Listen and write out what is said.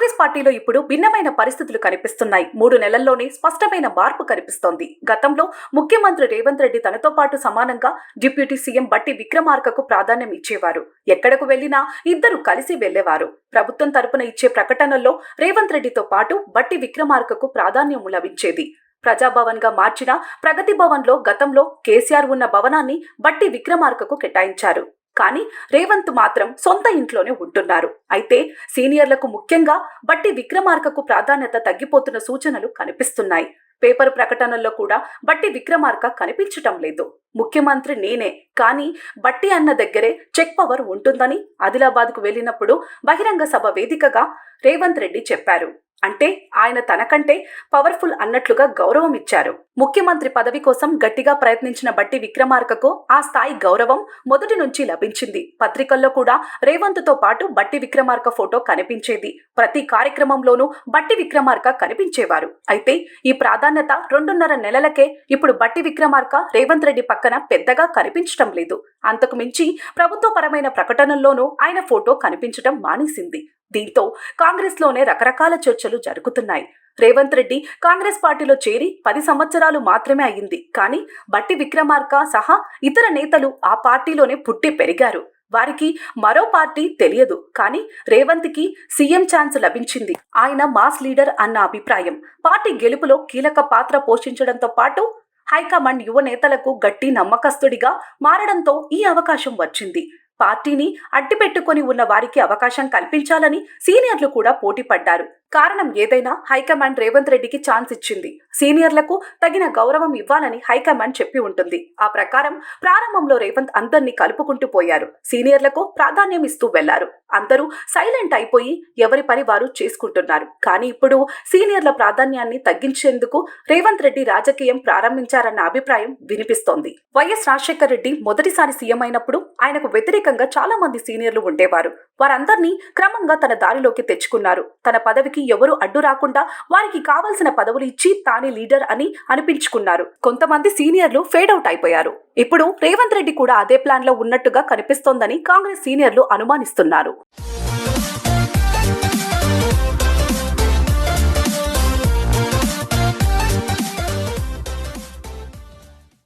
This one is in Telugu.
కాంగ్రెస్ పార్టీలో ఇప్పుడు భిన్నమైన పరిస్థితులు కనిపిస్తున్నాయి. మూడు నెలల్లోనే స్పష్టమైన మార్పు కనిపిస్తోంది. గతంలో ముఖ్యమంత్రి రేవంత్ రెడ్డి తనతో పాటు సమానంగా డిప్యూటీ సీఎం బట్టి విక్రమార్కకు ప్రాధాన్యం ఇచ్చేవారు. ఎక్కడకు వెళ్ళినా ఇద్దరు కలిసి వెళ్ళేవారు ప్రభుత్వం తరపున ఇచ్చే ప్రకటనల్లో రేవంత్ రెడ్డితో పాటు బట్టి విక్రమార్కకు ప్రాధాన్యం లభించేది. ప్రజాభవన్గా మార్చిన ప్రగతి భవన్లో గతంలో కేసీఆర్ ఉన్న భవనాన్ని బట్టి విక్రమార్కకు కేటాయించారు. కానీ రేవంత్ మాత్రం సొంత ఇంట్లోనే ఉంటున్నారు. అయితే సీనియర్లకు ముఖ్యంగా బట్టి విక్రమార్కకు ప్రాధాన్యత తగ్గిపోతున్న సూచనలు కనిపిస్తున్నాయి. పేపర్ ప్రకటనల్లో కూడా బట్టి విక్రమార్క కనిపించటం లేదు. ముఖ్యమంత్రి నేనే కానీ బట్టి అన్న దగ్గరే చెక్ పవర్ ఉంటుందని ఆదిలాబాద్కు వెళ్ళినప్పుడు బహిరంగ సభ వేదికగా రేవంత్ రెడ్డి చెప్పారు. అంటే ఆయన తనకంటే పవర్ఫుల్ అన్నట్లుగా గౌరవం ఇచ్చారు. ముఖ్యమంత్రి పదవి కోసం గట్టిగా ప్రయత్నించిన బట్టి విక్రమార్కకు ఆ స్థాయి గౌరవం మొదటి నుంచి లభించింది. పత్రికల్లో కూడా రేవంత్తో పాటు బట్టి విక్రమార్క ఫోటో కనిపించేది. ప్రతి కార్యక్రమంలోనూ బట్టి విక్రమార్క కనిపించేవారు. అయితే ఈ ప్రాధాన్యత రెండున్నర నెలలకే ఇప్పుడు బట్టి విక్రమార్క రేవంత్ రెడ్డి పక్కన పెద్దగా కనిపించటం లేదు. అంతకు మించి ప్రభుత్వపరమైన ప్రకటనల్లోనూ ఆయన ఫోటో కనిపించటం మానేసింది. దీంతో కాంగ్రెస్లోనే రకరకాల చర్చలు జరుగుతున్నాయి. రేవంత్ రెడ్డి కాంగ్రెస్ పార్టీలో చేరి పది సంవత్సరాలు మాత్రమే అయింది కానీ బట్టి విక్రమార్క సహా ఇతర నేతలు ఆ పార్టీలోనే పుట్టి పెరిగారు. వారికి మరో పార్టీ తెలియదు. కానీ రేవంత్కి సీఎం ఛాన్స్ లభించింది. ఆయన మాస్ లీడర్ అన్న అభిప్రాయం. పార్టీ గెలుపులో కీలక పాత్ర పోషించడంతో పాటు హైకమాండ్ యువ నేతలకు గట్టి నమ్మకస్తుడిగా మారడంతో ఈ అవకాశం వచ్చింది. పార్టీని అడ్డుపెట్టుకొని ఉన్న వారికి అవకాశం కల్పించాలని సీనియర్లు కూడా పోటీ పడ్డారు. కారణం ఏదైనా హైకమాండ్ రేవంత్ రెడ్డికి ఛాన్స్ ఇచ్చింది. సీనియర్లకు తగిన గౌరవం ఇవ్వాలని హైకమాండ్ చెప్పి ఉంటుంది. ఆ ప్రకారం ప్రారంభంలో రేవంత్ అందరినీ కలుపుకుంటూ పోయారు. సీనియర్లకు ప్రాధాన్యం ఇస్తూ వెళ్ళారు. అందరూ సైలెంట్ అయిపోయి ఎవరి పని వారు చేసుకుంటున్నారు. కానీ ఇప్పుడు సీనియర్ల ప్రాధాన్యాన్ని తగ్గించేందుకు రేవంత్ రెడ్డి రాజకీయం ప్రారంభించారన్న అభిప్రాయం వినిపిస్తోంది. వైఎస్ రాజశేఖర్ రెడ్డి మొదటిసారి సీఎం అయినప్పుడు ఆయనకు వ్యతిరేకంగా చాలా మంది సీనియర్లు ఉండేవారు. వారందరినీ క్రమంగా తన దారిలోకి తెచ్చుకున్నారు. తన పదవికి ఎవరు అడ్డు రాకుండా వారికి కావలసిన పదవులు ఇచ్చి తానే లీడర్ అని అనిపించుకున్నారు. కొంతమంది సీనియర్లు ఫేడ్ అవుట్ అయిపోయారు. ఇప్పుడు రేవంత్ రెడ్డి కూడా అదే ప్లాన్లో ఉన్నట్టుగా కనిపిస్తోందని కాంగ్రెస్ సీనియర్లు అనుమానిస్తున్నారు.